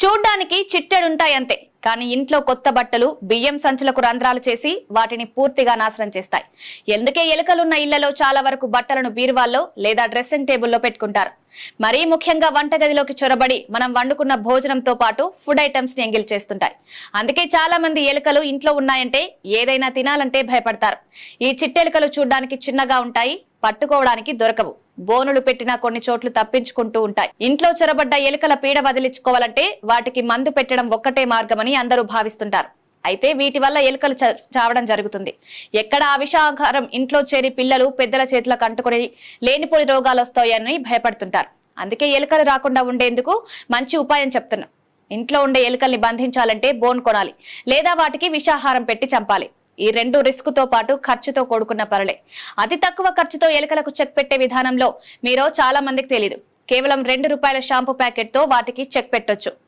చూడ్డానికి చిట్టెడుంటాయంతే కానీ ఇంట్లో కొత్త బట్టలు బియ్యం సంచులకు రంధ్రాలు చేసి వాటిని పూర్తిగా నాశనం చేస్తాయి. ఎందుకే ఎలుకలున్న ఇళ్ళలో చాలా వరకు బట్టలను బీరువాల్లో లేదా డ్రెస్సింగ్ టేబుల్లో పెట్టుకుంటారు. మరీ ముఖ్యంగా వంటగదిలోకి చొరబడి మనం వండుకున్న భోజనంతో పాటు ఫుడ్ ఐటమ్స్ని ఎంగిల్ చేస్తుంటాయి. అందుకే చాలా మంది ఎలుకలు ఇంట్లో ఉన్నాయంటే ఏదైనా తినాలంటే భయపడతారు. ఈ చిట్టెలుకలు చూడ్డానికి చిన్నగా ఉంటాయి పట్టుకోవడానికి దొరకవు. బోనులు పెట్టిన కొన్ని చోట్లు తప్పించుకుంటూ ఉంటాయి. ఇంట్లో చొరబడ్డ ఎలుకల పీడ వదిలించుకోవాలంటే వాటికి మందు పెట్టడం ఒక్కటే మార్గమని అందరూ భావిస్తుంటారు. అయితే వీటి వల్ల ఎలుకలు చ- చావడం జరుగుతుంది. ఎక్కడ ఆ విషాహారం ఇంట్లో చేరి పిల్లలు పెద్దల చేతులకు అంటుకుని లేనిపోని రోగాలు వస్తాయని భయపడుతుంటారు. అందుకే ఎలుకలు రాకుండా ఉండేందుకు మంచి ఉపాయం చెప్తున్నాం. ఇంట్లో ఉండే ఎలుకల్ని బంధించాలంటే బోన్ కొనాలి. లేదా వాటికి విషాహారం పెట్టి చంపాలి. ఈ రెండు రిస్క్తో పాటు ఖర్చుతో కూడుకున్న పనులే. అతి తక్కువ ఖర్చుతో ఎలుకలకు చెక్ పెట్టే విధానంలో మీరు చాలా మందికి తెలియదు కేవలం రెండు రూపాయల షాంపూ ప్యాకెట్తో వాటికి చెక్ పెట్టొచ్చు.